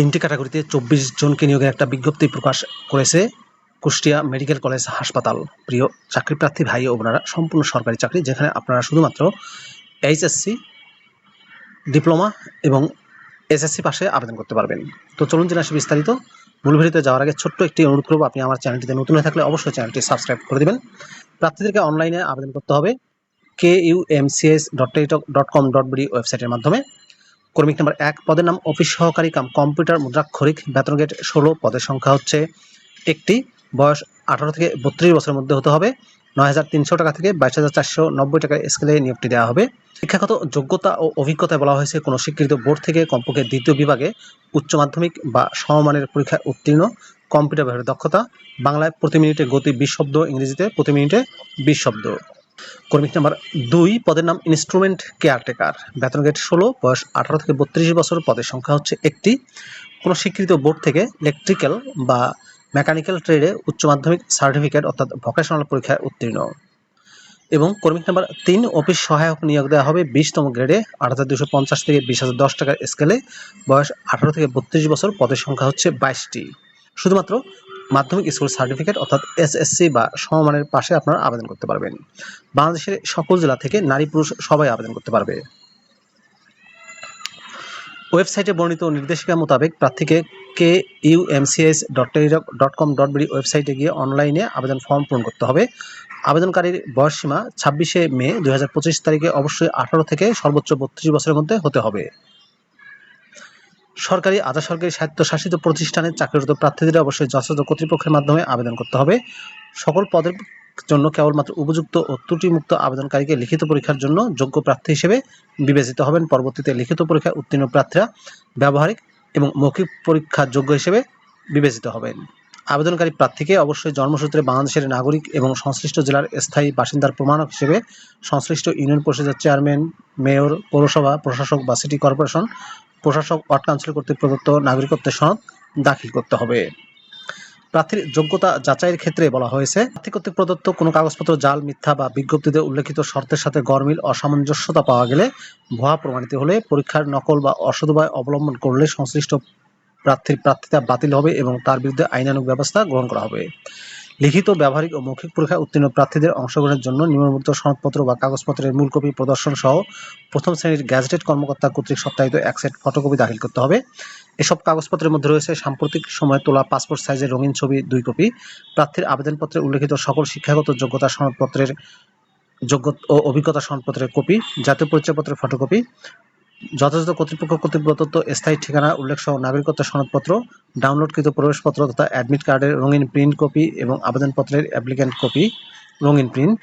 তিনটি ক্যাটাগরিতে চব্বিশ জনকে নিয়োগের একটা বিজ্ঞপ্তি প্রকাশ করেছে কুষ্টিয়া মেডিকেল কলেজ হাসপাতাল। প্রিয় চাকরি প্রার্থী ভাই ও বোনেরা, সম্পূর্ণ সরকারি চাকরি যেখানে আপনারা শুধুমাত্র এইচএসসি, ডিপ্লোমা এবং এসএসসি পাশে আবেদন করতে পারবেন। তো চলুন জেনে আসি বিস্তারিত। মূল যাওয়ার আগে ছোট্ট একটি অনুরোধ করব, আপনি আমার চ্যানেলটিতে নতুন হয়ে থাকলে অবশ্যই চ্যানেলটি সাবস্ক্রাইব করে দেবেন। প্রার্থীদেরকে অনলাইনে আবেদন করতে হবে K U M C S dot dot com dot BD ওয়েবসাইটের মাধ্যমে। কর্মিক নাম্বার এক পদের নাম অফিস সহকারী কাম কম্পিউটার মুদ্রাক্ষরিক। বেতন গেট ষোলো, পদের সংখ্যা হচ্ছে একটি। বয়স আঠারো থেকে বত্রিশ বছরের মধ্যে হতে হবে। নয় হাজার তিনশো টাকা থেকে বাইশ হাজার চারশো নব্বই টাকা স্কেলে নিয়োগটি দেওয়া হবে। শিক্ষাগত যোগ্যতা ও অভিজ্ঞতায় বলা হয়েছে, কোনো স্বীকৃত বোর্ড থেকে কমপক্ষে দ্বিতীয় বিভাগে উচ্চ মাধ্যমিক বা সমমানের পরীক্ষায় উত্তীর্ণ। কম্পিউটার ব্যবহারের দক্ষতা, বাংলায় প্রতি মিনিটে গতি বিশ শব্দ, ইংরেজিতে প্রতি মিনিটে বিশ শব্দ। কর্মিক নাম্বার দুই, পদের নাম ইনস্ট্রুমেন্ট কেয়ারটেকার বেতন গেট ষোলো, বয়স আঠারো থেকে বত্রিশ বছর, পদের সংখ্যা হচ্ছে একটি। কোনো স্বীকৃত বোর্ড থেকে ইলেকট্রিক্যাল বা মেকানিক্যাল ট্রেডে উচ্চ মাধ্যমিক সার্টিফিকেট অর্থাৎ ভোকেশনাল পরীক্ষায় উত্তীর্ণ। এবং কর্মিক নাম্বার তিন, অফিস সহায়ক নিয়োগ দেওয়া হবে বিশতম গ্রেডে আট হাজার দুশো পঞ্চাশ থেকে বিশ হাজার দশ টাকার স্কেলে বয়স আঠারো থেকে বত্রিশ বছর, পদের সংখ্যা হচ্ছে বাইশটি। শুধুমাত্র মাধ্যমিক স্কুল সার্টিফিকেট অর্থাৎ এসএসসি বা সমমানের পাশে আপনারা আবেদন করতে পারবেন। বাংলাদেশের সকল জেলা থেকে নারী পুরুষ সবাই আবেদন করতে পারবে। ওয়েবসাইটে বর্ণিত নির্দেশিকা মোতাবেক প্রার্থীকে K U UMCS dot Teletalk dot com dot BD ওয়েবসাইটে গিয়ে অনলাইনে আবেদন ফর্ম পূরণ করতে হবে। আবেদনকারীর বয়সসীমা ছাব্বিশে মে দু হাজার পঁচিশ তারিখে অবশ্যই আঠারো থেকে সর্বোচ্চ বত্রিশ বছরের মধ্যে হতে হবে। সরকারি, আধা সরকারি স্বায়ত্তশাসিত প্রতিষ্ঠানের চাকরিরত প্রার্থীদের অবশ্যই যথাযথ কর্তৃপক্ষের মাধ্যমে আবেদন করতে হবে। সকল পদের জন্য কেবলমাত্র উপযুক্ত ও ত্রুটিমুক্ত আবেদনকারীকে লিখিত পরীক্ষার জন্য যোগ্য প্রার্থী হিসেবে বিবেচিত হবেন। পরবর্তীতে লিখিত পরীক্ষায় উত্তীর্ণ প্রার্থীরা ব্যবহারিক এবং মৌখিক পরীক্ষার যোগ্য হিসেবে বিবেচিত হবেন। আবেদনকারী প্রার্থীকে অবশ্যই জন্মসূত্রে বাংলাদেশের নাগরিক এবং সংশ্লিষ্ট জেলার স্থায়ী বাসিন্দার প্রমাণক হিসেবে সংশ্লিষ্ট ইউনিয়ন পরিষদের চেয়ারম্যান, মেয়র, পৌরসভা, প্রশাসক বা সিটি কর্পোরেশন প্রশাসক, ওয়ার্ড কাউন্সিল কর্তৃক প্রদত্ত নাগরিকত্বের সনদ দাখিল করতে হবে। প্রার্থীর যোগ্যতা যাচাইয়ের ক্ষেত্রে বলা হয়েছে, প্রার্থী কর্তৃক প্রদত্ত কোনো কাগজপত্র, জাল, মিথ্যা বা বিজ্ঞপ্তিতে উল্লেখিত শর্তের সাথে গরমিল, অসামঞ্জস্যতা পাওয়া গেলে ভুয়া প্রমাণিত হলে পরীক্ষার নকল বা অসদুপায় অবলম্বন করলে সংশ্লিষ্ট প্রার্থীর প্রার্থিতা বাতিল হবে এবং তার বিরুদ্ধে আইনানুগ ব্যবস্থা গ্রহণ করা হবে। লিখিত, ব্যবহারিক ও মৌখিক পরীক্ষায় উত্তীর্ণ প্রার্থীদের অংশগ্রহণের জন্য নিম্নলিখিত সনদপত্র বা কাগজপত্রের মূল কপি প্রদর্শন সহ প্রথম শ্রেণির গ্যাজেটেড কর্মকর্তা কর্তৃক সত্যায়িত এক সেট ফটোকপি দাখিল করতে হবে। এসব কাগজপত্রের মধ্যে রয়েছে সাম্প্রতিক সময়ে তোলা পাসপোর্ট সাইজের রঙিন ছবি দুই কপি, প্রার্থীর আবেদনপত্রে উল্লেখিত সকল শিক্ষাগত যোগ্যতা সনদপত্রের যোগ্য ও অভিজ্ঞতা সনদপত্রের কপি, জাতীয় পরিচয়পত্রের ফটোকপি যথাযথ কর্তৃপক্ষ কর্তৃক প্রদত্ত স্থায়ী ঠিকানা উল্লেখ সহ নাগরিকত্ব সনদপত্র, ডাউনলোডকৃত প্রবেশপত্র তথা অ্যাডমিট কার্ডের রঙিন প্রিন্ট কপি এবং আবেদনপত্রের অ্যাপ্লিক্যান্ট কপি রঙিন প্রিন্ট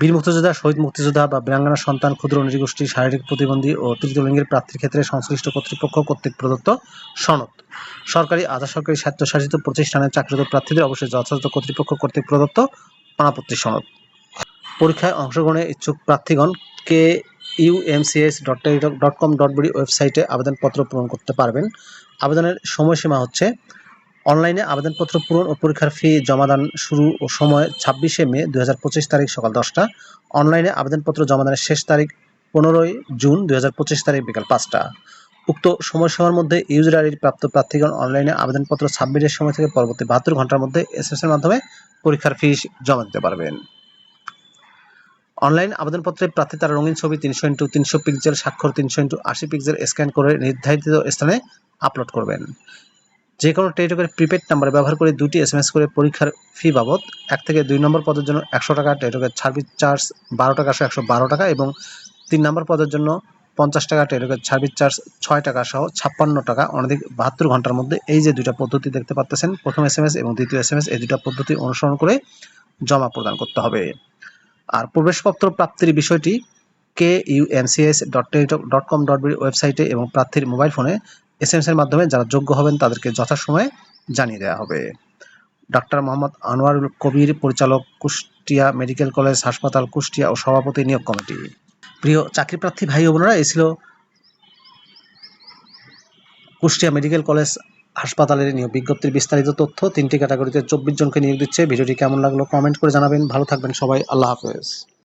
বীর মুক্তিযোদ্ধা, শহীদ মুক্তিযোদ্ধা বা বীরাঙ্গনা সন্তান ক্ষুদ্র নৃগোষ্ঠী শারীরিক প্রতিবন্ধী ও তৃতীয় লিঙ্গের প্রার্থীর ক্ষেত্রে সংশ্লিষ্ট কর্তৃপক্ষ, কর্তৃক প্রদত্ত সনদ। সরকারি, আধা সরকারি স্বায়ত্তশাসিত প্রতিষ্ঠানের চাকরিরত প্রার্থীদের অবশ্যই যথাযথ কর্তৃপক্ষ, কর্তৃক প্রদত্ত পানাপত্তি সনদ। পরীক্ষায় অংশগ্রহণে ইচ্ছুক প্রার্থীগণ K UMCS dot dot com dot BD ওয়েবসাইটে আবেদনপত্র পূরণ করতে পারবেন। আবেদনের সময়সীমা হচ্ছে অনলাইনে আবেদনপত্র পূরণ ও পরীক্ষার ফি জমাদান শুরু ও সময় ছাব্বিশে মে দু হাজার পঁচিশ তারিখ সকাল দশটা। অনলাইনে আবেদনপত্র জমাদানের শেষ তারিখ পনেরোই জুন দুই হাজার পঁচিশ তারিখ বিকাল পাঁচটা। উক্ত সময়সীমার মধ্যে ইউজার প্রাপ্ত প্রার্থীগণ অনলাইনে আবেদনপত্র সাবমিটের সময় থেকে পরবর্তী বাহাত্তর ঘণ্টার মধ্যে এসএস এর মাধ্যমে পরীক্ষার ফি জমা দিতে পারবেন। অনলাইন আবেদনপত্রে প্রার্থী তার রঙিন ছবি তিনশো ইন্টু তিনশো পিক্সেল, স্বাক্ষর তিনশো ইন্টু আশি পিক্সেল স্ক্যান করে নির্ধারিত স্থানে আপলোড করবেন। যে কোনো টেলিটকের প্রিপেড নাম্বার ব্যবহার করে দুটি এসএমএস করে পরীক্ষার ফি বাবদ এক থেকে দুই নম্বর পদের জন্য একশো টাকা, টেলিটকের সার্ভিস চার্জ বারো টাকা সহ একশো বারো টাকা এবং তিন নম্বর পদের জন্য পঞ্চাশ টাকা, টেলিটকের সার্ভিস চার্জ ছয় টাকা সহ ছাপ্পান্ন টাকা, অনধিক বাহাত্তর ঘণ্টার মধ্যে এই যে দুইটা পদ্ধতি দেখতে পাচ্ছেন প্রথম এস এবং দ্বিতীয় এস এই দুটা পদ্ধতি অনুসরণ করে জমা প্রদান করতে হবে। আর প্রবেশপত্র প্রাপ্তির বিষয়টি K UMCS dot dot com dot ওয়েবসাইটে এবং প্রার্থীর মোবাইল ফোনে এস এম এস এর মাধ্যমে যারা যোগ্য হবেন তাদেরকে যথাসময়ে জানিয়ে দেওয়া হবে। ডাক্তার মোহাম্মদ আনোয়ারুল কবির পরিচালক কুষ্টিয়া মেডিকেল কলেজ, হাসপাতাল, কুষ্টিয়া ও সভাপতি নিয়োগ কমিটি। প্রিয় চাকরি প্রার্থী ভাই বোনেরা, এই ছিল কুষ্টিয়া মেডিকেল কলেজ হাসপাতালের নিয়োগ বিজ্ঞপ্তির বিস্তারিত তথ্য তিনটি ক্যাটাগরিতে চব্বিশ জনকে নিয়োগ দিচ্ছে। ভিডিওটি কেমন লাগল কমেন্ট করে জানাবেন। ভালো থাকবেন সবাই। আল্লাহ হাফেজ।